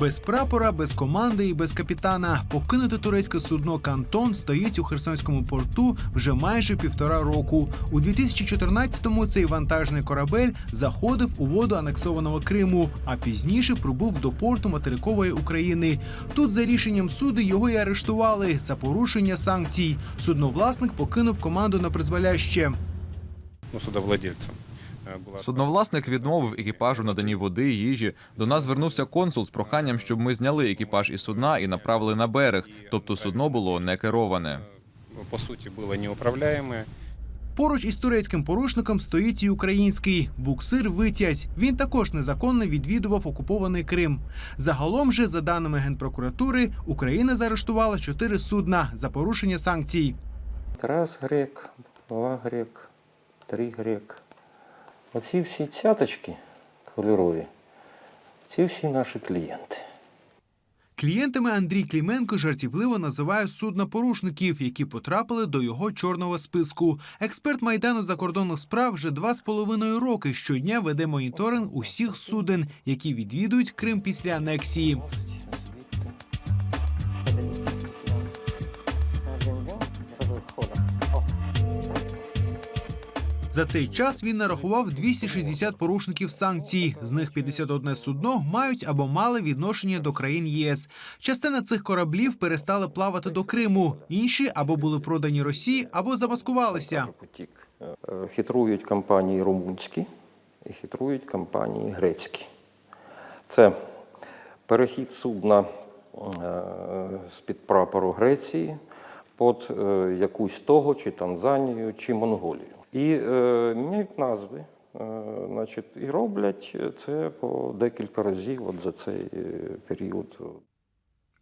Без прапора, без команди і без капітана покинути турецьке судно Кантон стоїть у Херсонському порту вже майже півтора року. У 2014-му цей вантажний корабель заходив у воду анексованого Криму, а пізніше прибув до порту материкової України. Тут за рішенням суду його і арештували за порушення санкцій. Судновласник покинув команду на призволяще. ну, судовладельцем. Судновласник відмовив екіпажу наданні води, їжі. До нас звернувся консул з проханням, щоб ми зняли екіпаж із судна і направили на берег. Тобто судно було не кероване. По суті було неуправляєме. Поруч із турецьким порушником стоїть і український буксир Витязь. Він також незаконно відвідував окупований Крим. Загалом же, за даними генпрокуратури, Україна заарештувала чотири судна за порушення санкцій. Раз грек, два грек, три грек. Оці всі цяточки кольорові, ці всі наші клієнти. Клієнтами Андрій Кліменко жартівливо називає судна порушників, які потрапили до його чорного списку. Експерт майдану закордонних справ вже два з половиною роки щодня веде моніторинг усіх суден, які відвідують Крим після анексії. За цей час він нарахував 260 порушників санкцій. З них 51 судно мають або мали відношення до країн ЄС. Частина цих кораблів перестали плавати до Криму. Інші або були продані Росії, або замаскувалися. Хитрують компанії румунські і хитрують компанії грецькі. Це перехід судна е, з-під прапору Греції під е, якусь того, чи Танзанію, чи Монголію. І е, міняють назви. Е, значить, і роблять це по декілька разів от за цей е, період.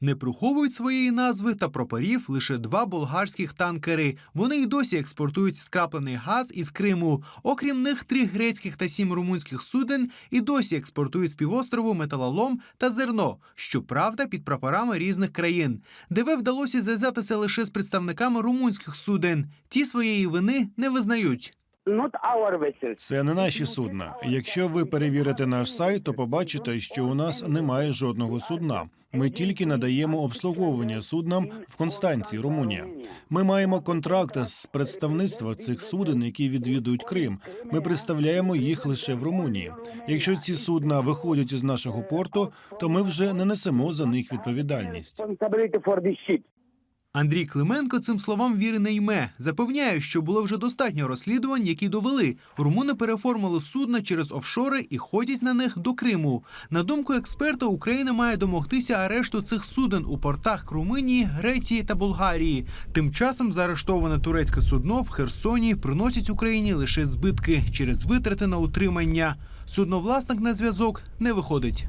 Не приховують своєї назви та прапорів лише два болгарських танкери. Вони й досі експортують скраплений газ із Криму. Окрім них, три грецьких та сім румунських суден і досі експортують з півострову металолом та зерно, щоправда, під прапорами різних країн. ДВ вдалося зв'язатися лише з представниками румунських суден. Ті своєї вини не визнають. Not our vessels. Це не наші судна. Якщо ви перевірите наш сайт, то побачите, що у нас немає жодного судна. Ми тільки надаємо обслуговування суднам в Констанції, Румунія. Ми маємо контракти з представництва цих суден, які відвідують Крим. Ми представляємо їх лише в Румунії. Якщо ці судна виходять із нашого порту, то ми вже не несемо за них відповідальність. Андрій Клименко цим словам віри не йме. Запевняє, що було вже достатньо розслідувань, які довели. Румуни переформили судна через офшори і ходять на них до Криму. На думку експерта, Україна має домогтися арешту цих суден у портах Румунії, Греції та Болгарії. Тим часом заарештоване турецьке судно в Херсоні приносить Україні лише збитки через витрати на утримання. Судновласник на зв'язок не виходить.